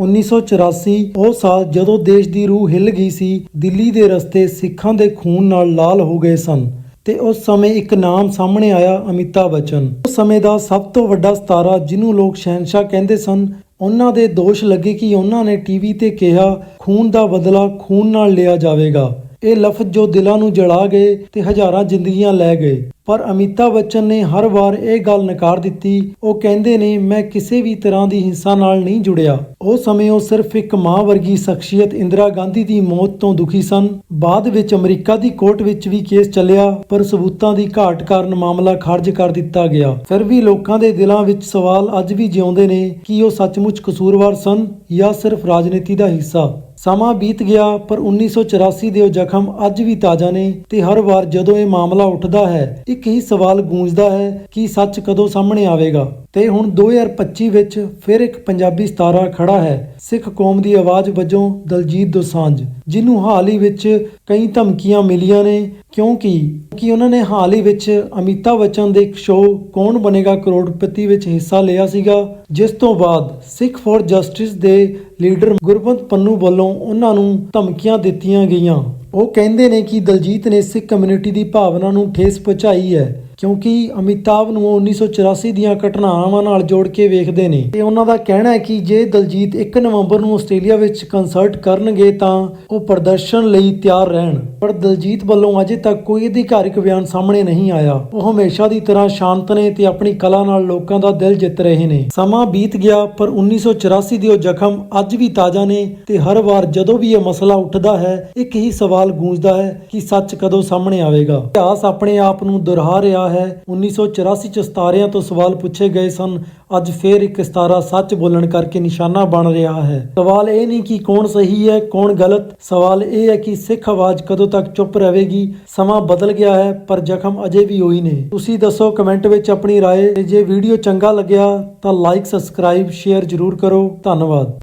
1984 ਉਹ ਸਾਲ ਜਦੋਂ ਦੇਸ਼ ਦੀ ਰੂਹ ਹਿੱਲ ਗਈ ਸੀ, ਦਿੱਲੀ ਦੇ ਰਸਤੇ ਸਿੱਖਾਂ ਦੇ ਖੂਨ ਨਾਲ ਲਾਲ ਹੋ ਗਏ ਸਨ ਤੇ ਉਸ ਸਮੇਂ ਇੱਕ ਨਾਮ ਸਾਹਮਣੇ ਆਇਆ, ਅਮਿਤਾਭ ਬੱਚਨ। ਉਸ ਸਮੇਂ ਦਾ ਸਭ ਤੋਂ ਵੱਡਾ ਸਤਾਰਾ ਜਿਹਨੂੰ ਲੋਕ ਸ਼ਹਿਨशाह ਕਹਿੰਦੇ ਸਨ, ਉਹਨਾਂ ਦੇ ਦੋਸ਼ ਲੱਗੇ ਕਿ ਉਹਨਾਂ ਨੇ ਟੀਵੀ ਤੇ ਕਿਹਾ, ਖੂਨ ਦਾ ਬਦਲਾ ਖੂਨ ਨਾਲ ਲਿਆ ਜਾਵੇਗਾ। ਇਹ ਲਫ਼ਜ਼ ਜੋ ਦਿਲਾਂ ਨੂੰ ਜਲਾ ਗਏ ਤੇ ਹਜ਼ਾਰਾਂ ਜ਼ਿੰਦਗੀਆਂ ਲੈ ਗਏ। ਪਰ ਅਮਿਤਾਭ ਬੱਚਨ ਨੇ ਹਰ ਵਾਰ ਇਹ ਗੱਲ ਨਕਾਰ ਦਿੱਤੀ, ਉਹ ਕਹਿੰਦੇ ਨੇ, ਮੈਂ ਕਿਸੇ ਵੀ ਤਰ੍ਹਾਂ ਦੀ ਹਿੰਸਾ ਨਾਲ ਨਹੀਂ ਜੁੜਿਆ। ਉਹ ਸਮੇਂ ਉਹ ਸਿਰਫ ਇੱਕ ਮਾਂ ਵਰਗੀ ਸ਼ਖਸੀਅਤ ਇੰਦਰਾ ਗਾਂਧੀ ਦੀ ਮੌਤ ਤੋਂ ਦੁਖੀ ਸਨ। ਬਾਅਦ ਵਿੱਚ ਅਮਰੀਕਾ ਦੀ ਕੋਰਟ ਵਿੱਚ ਵੀ ਕੇਸ ਚੱਲਿਆ, ਪਰ ਸਬੂਤਾਂ ਦੀ ਘਾਟ ਕਾਰਨ ਮਾਮਲਾ ਖਾਰਜ ਕਰ ਦਿੱਤਾ ਗਿਆ। ਫਿਰ ਵੀ ਲੋਕਾਂ ਦੇ ਦਿਲਾਂ ਵਿੱਚ ਸਵਾਲ ਅੱਜ ਵੀ ਜਿਉਂਦੇ ਨੇ ਕਿ ਉਹ ਸੱਚਮੁੱਚ ਕਸੂਰਵਾਰ ਸਨ ਜਾਂ ਸਿਰਫ ਰਾਜਨੀਤੀ ਦਾ ਹਿੱਸਾ। ਸਮਾਂ ਬੀਤ ਗਿਆ, ਪਰ 1984 ਦੇ ਉਹ ਜ਼ਖਮ ਅੱਜ ਵੀ ਤਾਜ਼ਾ ਨੇ ਤੇ ਹਰ ਵਾਰ ਜਦੋਂ ਇਹ ਮਾਮਲਾ ਉੱਠਦਾ ਹੈ, ਇੱਕ ਹੀ ਸਵਾਲ ਗੂੰਜਦਾ ਹੈ ਕਿ ਸੱਚ ਕਦੋਂ ਸਾਹਮਣੇ ਆਵੇਗਾ। ਤੇ ਹੁਣ 2025 ਵਿੱਚ ਫਿਰ ਇੱਕ ਪੰਜਾਬੀ ਸਤਾਰਾ ਖੜਾ ਹੈ। ਸਿੱਖ ਕੌਮ ਦੀ ਆਵਾਜ਼ ਵਜੋਂ ਦਲਜੀਤ ਦੋਸਾਂਝ, ਜਿਹਨੂੰ ਹਾਲ ਹੀ ਵਿੱਚ ਕਈ ਧਮਕੀਆਂ ਮਿਲੀਆਂ ਨੇ। ਕਿਉਂਕਿ ਕਿ ਉਹਨਾਂ ਨੇ ਹਾਲ ਹੀ ਵਿੱਚ ਅਮਿਤਾਭ ਬੱਚਨ ਦੇ ਇੱਕ ਸ਼ੋਅ ਕੌਣ ਬਣੇਗਾ ਕਰੋੜਪਤੀ ਵਿੱਚ ਹਿੱਸਾ ਲਿਆ ਸੀਗਾ, ਜਿਸ ਤੋਂ ਬਾਅਦ ਸਿੱਖ ਫੋਰ ਜਸਟਿਸ ਦੇ ਲੀਡਰ ਗੁਰਬੰਤ ਪੰਨੂ ਵੱਲੋਂ ਉਹਨਾਂ ਨੂੰ ਧਮਕੀਆਂ ਦਿੱਤੀਆਂ ਗਈਆਂ। ਉਹ ਕਹਿੰਦੇ ਨੇ ਕਿ ਦਲਜੀਤ ਨੇ ਸਿੱਖ ਕਮਿਊਨਿਟੀ ਦੀ ਭਾਵਨਾ ਨੂੰ ਠੇਸ ਪਹੁੰਚਾਈ ਹੈ। ਕਿਉਂਕਿ ਅਮਿਤਾਭ ਨੂੰ ਉਹ 1984 ਦੀਆਂ ਘਟਨਾਵਾਂ ਨਾਲ ਜੋੜ ਕੇ ਵੇਖਦੇ ਨੇ। ਤੇ ਉਹਨਾਂ ਦਾ ਕਹਿਣਾ ਹੈ ਕਿ ਜੇ ਦਲਜੀਤ 1 ਨਵੰਬਰ ਨੂੰ ਆਸਟ੍ਰੇਲੀਆ ਵਿੱਚ ਕੰਸਰਟ ਕਰਨਗੇ ਤਾਂ ਉਹ ਪ੍ਰਦਰਸ਼ਨ ਲਈ ਤਿਆਰ ਰਹਿਣ। ਪਰ ਦਲਜੀਤ ਵੱਲੋਂ ਅਜੇ ਤੱਕ ਕੋਈ ਅਧਿਕਾਰਿਕ ਬਿਆਨ ਸਾਹਮਣੇ ਨਹੀਂ ਆਇਆ। ਉਹ ਹਮੇਸ਼ਾ ਦੀ ਤਰ੍ਹਾਂ ਸ਼ਾਂਤ ਨੇ ਤੇ ਆਪਣੀ ਕਲਾ ਨਾਲ ਲੋਕਾਂ ਦਾ ਦਿਲ ਜਿੱਤ ਰਹੇ ਨੇ। ਸਮਾਂ ਬੀਤ ਗਿਆ, ਪਰ 1984 ਦੇ ਉਹ ਜ਼ਖਮ ਅੱਜ ਵੀ ਤਾਜ਼ਾ ਨੇ ਤੇ ਹਰ ਵਾਰ ਜਦੋਂ ਵੀ ਇਹ ਮਸਲਾ ਉੱਠਦਾ ਹੈ, ਇੱਕ ਹੀ ਸਵਾਲ ਗੂੰਜਦਾ ਹੈ ਕਿ ਸੱਚ ਕਦੋਂ ਸਾਹਮਣੇ ਆਵੇਗਾ। ਇਤਿਹਾਸ ਆਪਣੇ ਆਪ ਨੂੰ ਦੁਹਰਾ ਰਿਹਾ ਹੈ 1984 ਚ ਸਤਾਰਿਆਂ ਤੋਂ ਸਵਾਲ ਪੁੱਛੇ ਗਏ ਸਨ ਅੱਜ ਫੇਰ ਇੱਕ ਸਤਾਰਾ ਸੱਚ ਬੋਲਣ ਕਰਕੇ ਨਿਸ਼ਾਨਾ ਬਣ ਰਿਹਾ ਹੈ ਸਵਾਲ ਇਹ ਨਹੀਂ ਕਿ ਕੌਣ ਸਹੀ ਹੈ ਕੌਣ ਗਲਤ ਸਵਾਲ ਇਹ ਹੈ ਕਿ ਸਿੱਖ ਆਵਾਜ਼ ਕਦੋਂ ਤੱਕ ਚੁੱਪ ਰਹੇਗੀ ਸਮਾਂ ਬਦਲ ਗਿਆ ਹੈ ਪਰ ਜ਼ਖਮ ਅਜੇ ਵੀ ਉਹੀ ਨੇ ਤੁਸੀਂ ਦੱਸੋ ਕਮੈਂਟ ਵਿੱਚ ਆਪਣੀ رائے ਤੇ ਜੇ ਵੀਡੀਓ ਚੰਗਾ ਲੱਗਿਆ ਤਾਂ ਲਾਈਕ ਸਬਸਕ੍ਰਾਈਬ ਸ਼ੇਅਰ ਜ਼ਰੂਰ ਕਰੋ ਧੰਨਵਾਦ